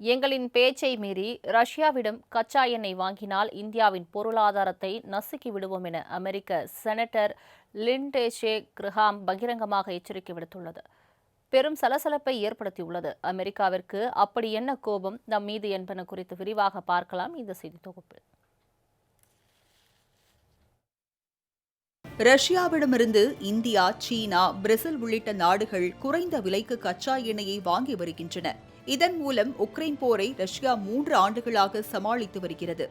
எங்களின் பேச்சை மீறி ரஷ்யாவிடம் கச்சா எண்ணெய் வாங்கினால் இந்தியாவின் பொருளாதாரத்தை நசுக்கி விடுவோம் என அமெரிக்க செனட்டர் லிண்டேஷே கிரஹாம் பகிரங்கமாக எச்சரிக்கை விடுத்துள்ளது. பெரும் சலசலப்பை ஏற்படுத்தியுள்ளது. அமெரிக்காவிற்கு அப்படி என்ன கோபம் நம் மீது என்பன குறித்து விரிவாக பார்க்கலாம். இந்த செய்தி தொகுப்பில் ரஷ்யாவிடமிருந்து இந்தியா சீனா பிரேசில் உள்ளிட்ட நாடுகள் குறைந்த விலைக்கு கச்சா எண்ணெயை வாங்கி வருகின்றன. இதன் மூலம் உக்ரைன் போரை ரஷ்யா மூன்று ஆண்டுகளாக சமாளித்து வருகிறது.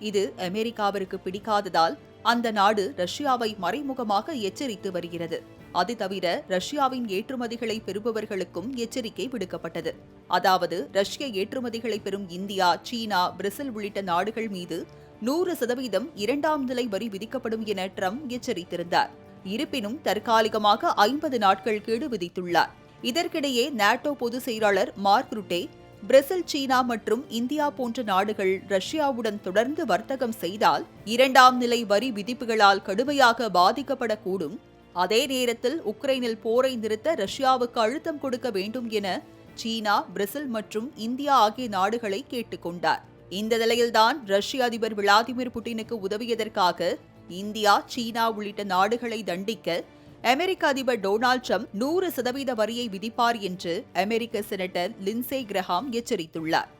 இது அமெரிக்காவிற்கு பிடிக்காததால் அந்த நாடு ரஷ்யாவை மறைமுகமாக எச்சரித்து வருகிறது. அது தவிர ரஷ்யாவின் ஏற்றுமதிகளை பெறுபவர்களுக்கும் எச்சரிக்கை விடுக்கப்பட்டது. அதாவது ரஷ்ய ஏற்றுமதிகளை பெறும் இந்தியா சீனா பிரேசில் உள்ளிட்ட நாடுகள் மீது நூறு சதவீதம் இரண்டாம் நிலை வரி விதிக்கப்படும் என ட்ரம்ப் எச்சரித்திருந்தார். இருப்பினும் தற்காலிகமாக ஐம்பது நாட்கள் கெடு விதித்துள்ளார். இதற்கிடையே நாட்டோ பொதுச் செயலாளர் மார்க் ருட்டே பிரேசில் சீனா மற்றும் இந்தியா போன்ற நாடுகள் ரஷ்யாவுடன் தொடர்ந்து வர்த்தகம் செய்தால் இரண்டாம் நிலை வரி விதிப்புகளால் கடுமையாக பாதிக்கப்படக்கூடும். அதே நேரத்தில் உக்ரைனில் போரை நிறுத்த ரஷ்யாவுக்கு அழுத்தம் கொடுக்க வேண்டும் என சீனா பிரேசில் மற்றும் இந்தியா ஆகிய நாடுகளை கேட்டுக்கொண்டார் இந்த நிலையில்தான் ரஷ்ய அதிபர் விளாடிமிர் புட்டினுக்கு உதவியதற்காக இந்தியா சீனா உள்ளிட்ட நாடுகளை தண்டிக்க அமெரிக்க அதிபர் டொனால்ட் ட்ரம்ப் நூறு சதவீத வரியை விதிப்பார் என்று அமெரிக்க செனட்டர் லின்சே கிரஹாம் எச்சரித்துள்ளார்.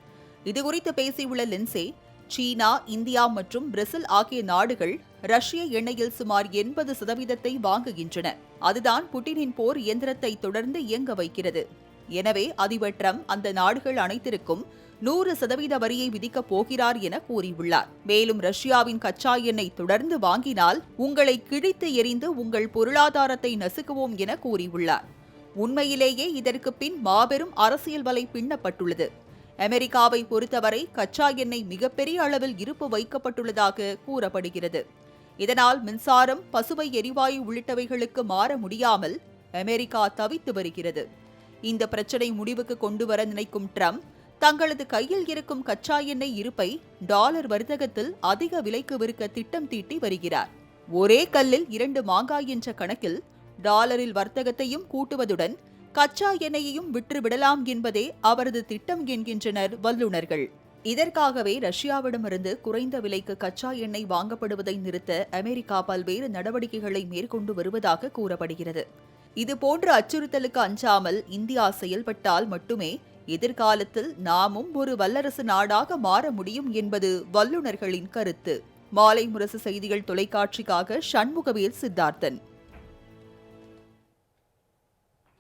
இதுகுறித்து பேசியுள்ள லின்சே சீனா இந்தியா மற்றும் பிரேசில் ஆகிய நாடுகள் ரஷ்ய எண்ணெயில் சுமார் எண்பது சதவீதத்தை வாங்குகின்றன. அதுதான் புட்டினின் போர் இயந்திரத்தை தொடர்ந்து இயங்க வைக்கிறது. எனவே அதிபர் ட்ரம்ப் அந்த நாடுகள் அனைத்திற்கும் நூறு சதவீத வரியை விதிக்கப் போகிறார் என கூறியுள்ளார். மேலும் ரஷ்யாவின் கச்சா எண்ணெய் தொடர்ந்து வாங்கினால் உங்களை கிழித்து எறிந்து உங்கள் பொருளாதாரத்தை நசுக்குவோம் என கூறியுள்ளார். உண்மையிலேயே இதற்கு பின் மாபெரும் அரசியல் வலை பின்னப்பட்டுள்ளது. அமெரிக்காவை பொறுத்தவரை கச்சா எண்ணெய் மிகப்பெரிய அளவில் இருப்பு வைக்கப்பட்டுள்ளதாக கூறப்படுகிறது. இதனால் மின்சாரம் பசுமை எரிவாயு உள்ளிட்டவைகளுக்கு மாற முடியாமல் அமெரிக்கா தவித்து வருகிறது. இந்த பிரச்சனை முடிவுக்கு கொண்டு வர நினைக்கும் ட்ரம்ப் தங்களது கையில் இருக்கும் கச்சா எண்ணெய் இருப்பை டாலர் வர்த்தகத்தில் அதிக விலைக்கு விற்க திட்டம் தீட்டி வருகிறார். ஒரே கல்லில் இரண்டு மாங்காய் என்ற கணக்கில் டாலரில் வர்த்தகத்தையும் கூட்டுவதுடன் கச்சா எண்ணெயையும் விற்றுவிடலாம் என்பதே அவரது திட்டம் என்கின்றனர் வல்லுநர்கள். இதற்காகவே ரஷ்யாவிடமிருந்து குறைந்த விலைக்கு கச்சா எண்ணெய் வாங்கப்படுவதை நிறுத்த அமெரிக்கா பல்வேறு நடவடிக்கைகளை மேற்கொண்டு வருவதாக கூறப்படுகிறது. இதுபோன்ற அச்சுறுத்தலுக்கு அஞ்சாமல் இந்தியா செயல்பட்டால் மட்டுமே எதிர்காலத்தில் நாமும் ஒரு வல்லரசு நாடாக மாற முடியும் என்பது வல்லுநர்களின் கருத்து. மாலை முரசு செய்திகள் தொலைக்காட்சிக்காக சண்முகவேல் சித்தார்த்தன்.